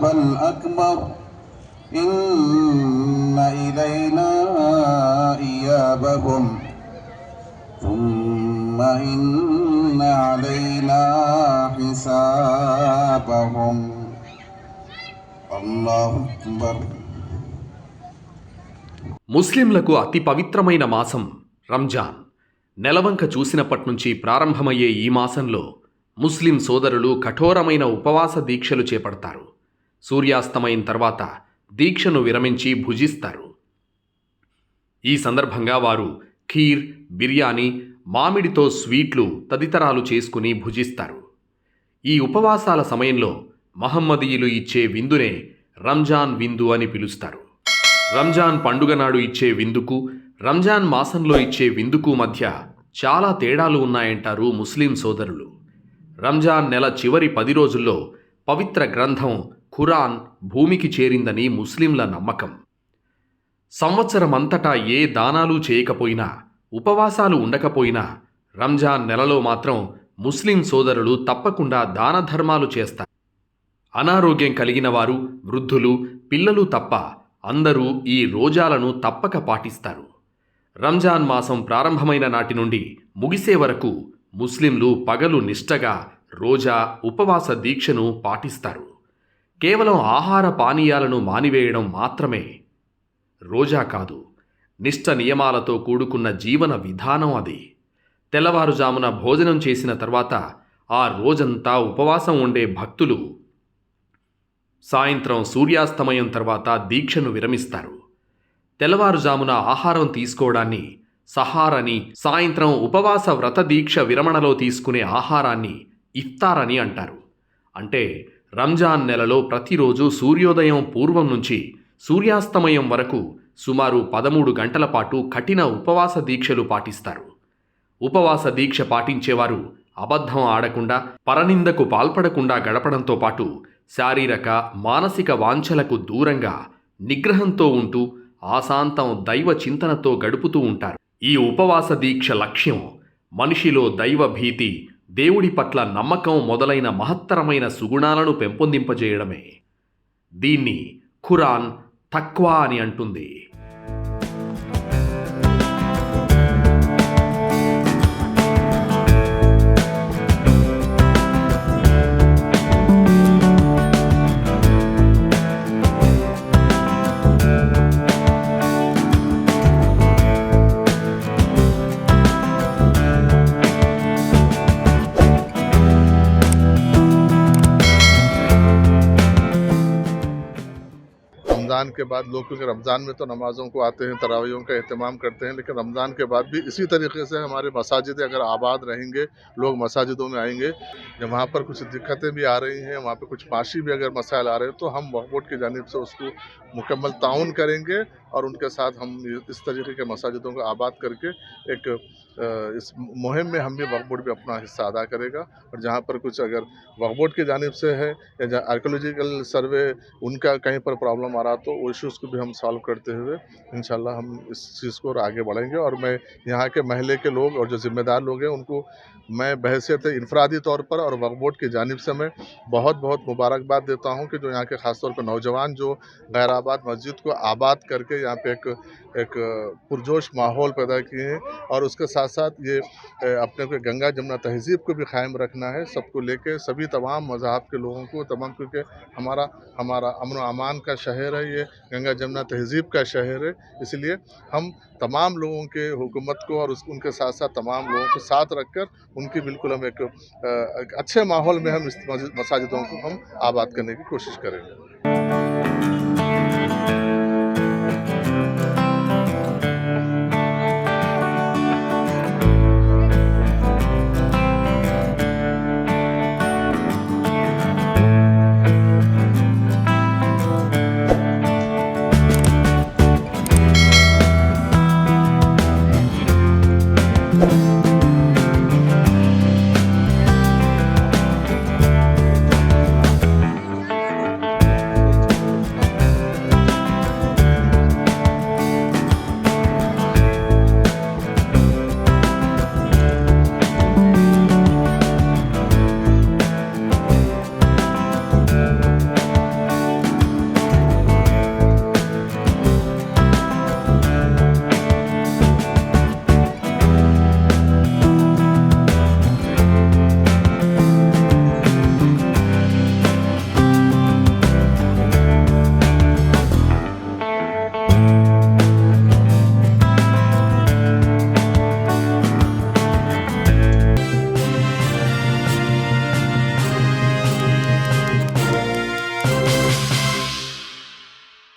العذاب الأكبر إن إلينا إيابهم ثم إن علينا حسابهم الله أكبر ముస్లింలకు అతి పవిత్రమైన మాసం రంజాన్ నెలవంక చూసినప్పటి నుంచి ప్రారంభమయ్యే ఈ మాసంలో ముస్లిం సోదరులు కఠోరమైన ఉపవాస దీక్షలు చేపడతారు సూర్యాస్తమైన తర్వాత దీక్షను విరమించి భుజిస్తారు. ఈ సందర్భంగా వారు ఖీర్ బిర్యానీ మామిడితో స్వీట్లు తదితరాలు చేసుకుని భుజిస్తారు. ఈ ఉపవాసాల సమయంలో మహమ్మదీయులు ఇచ్చే విందునే రంజాన్ విందు అని పిలుస్తారు. రంజాన్ పండుగ నాడు ఇచ్చే విందుకు రంజాన్ మాసంలో ఇచ్చే విందుకు మధ్య చాలా తేడాలు ఉన్నాయంటారు ముస్లిం సోదరులు. రంజాన్ నెల చివరి పది రోజుల్లో పవిత్ర గ్రంథం ఖురాన్ భూమికి చేరిందని ముస్లింల నమ్మకం. సంవత్సరమంతటా ఏ దానాలు చేయకపోయినా ఉపవాసాలు ఉండకపోయినా రంజాన్ నెలలో మాత్రం ముస్లిం సోదరులు తప్పకుండా దాన ధర్మాలు చేస్తారు. అనారోగ్యం కలిగిన వారు వృద్ధులు పిల్లలు తప్ప అందరూ ఈ రోజాలను తప్పక పాటిస్తారు. రంజాన్ మాసం ప్రారంభమైన నాటి నుండి ముగిసే వరకు ముస్లింలు పగలు నిష్టగా రోజా ఉపవాస దీక్షను పాటిస్తారు. కేవలం ఆహార పానీయాలను మానివేయడం మాత్రమే రోజా కాదు నిష్ట నియమాలతో కూడుకున్న జీవన విధానం అది. తెల్లవారుజామున భోజనం చేసిన తర్వాత ఆ రోజంతా ఉపవాసం ఉండే భక్తులు సాయంత్రం సూర్యాస్తమయం తర్వాత దీక్షను విరమిస్తారు. తెల్లవారుజామున ఆహారం తీసుకోవడాన్ని సహారని సాయంత్రం ఉపవాస వ్రత దీక్ష విరమణలో తీసుకునే ఆహారాన్ని ఇఫ్తారని అంటారు. అంటే రంజాన్ నెలలో ప్రతిరోజు సూర్యోదయం పూర్వం నుంచి సూర్యాస్తమయం వరకు సుమారు పదమూడు గంటల పాటు కఠిన ఉపవాస దీక్షలు పాటిస్తారు. ఉపవాస దీక్ష పాటించేవారు అబద్ధం ఆడకుండా పరనిందకు పాల్పడకుండా గడపడంతో పాటు శారీరక మానసిక వాంఛలకు దూరంగా నిగ్రహంతో ఉంటూ ఆశాంతం దైవ చింతనతో గడుపుతూ ఉంటారు. ఈ ఉపవాస దీక్ష లక్ష్యం మనిషిలో దైవ భీతి దేవుడి పట్ల నమ్మకం మొదలైన మహత్తరమైన సుగుణాలను పెంపొందింపజేయడమే. దీన్ని ఖురాన్ తక్వా అని అంటుంది. रमज़ान के बाद लोग, क्योंकि रमज़ान में तो नमाज़ों को आते हैं तरावियों का अहतमाम करते हैं, लेकिन रमज़ान के बाद भी इसी तरीके से हमारे मसाजिद अगर आबाद रहेंगे, लोग मसाजिदों में आएँगे जब वहाँ पर कुछ दिक्कतें भी आ रही हैं, वहाँ पर कुछ माशी भी अगर मसाइल आ रहे हैं तो हम वक्फ बोर्ड की जानब से उसको मुकम्मल ताउन करेंगे और उनके साथ हम इस तरीके के मसाजिदों को आबाद करके एक इस मुहिम में हम भी वक्फ बोर्ड भी अपना हिस्सा अदा करेगा। और जहाँ पर कुछ अगर वक्फ बोर्ड की जानब से है या जहाँ आर्कोलॉजिकल सर्वे उनका कहीं पर प्रॉब्लम आ रहा तो वो इशूज़ को भी हम सॉल्व करते हुए इन हम इस चीज़ को और आगे बढ़ेंगे और मैं यहाँ के महल्ले के लोग और जो ज़िम्मेदार लोग हैं उनको मैं बहसीत इनफरादी तौर पर और वक्फ बोर्ड की जानब से मैं बहुत बहुत मुबारकबाद देता हूँ कि जो यहाँ के ख़ासतौर पर नौजवान जो गैराबाद मस्जिद को आबाद करके यहाँ पे एक एक पुरजोश माहौल पैदा किए हैं और उसके साथ साथ ये अपने को गंगा जमुना तहज़ीब को भी कायम रखना है सबको लेके सभी तमाम मज़हब के लोगों को तमाम क्योंकि हमारा हमारा अमन अमान का शहर है ये गंगा जमुना तहज़ीब का शहर है इसलिए हम तमाम लोगों के हुकूमत को और उस उनके साथ साथ तमाम लोगों को साथ रख कर उनकी बिल्कुल हम एक, एक अच्छे माहौल में हम इस मसाजिदों को हम आबाद करने की कोशिश करेंगे।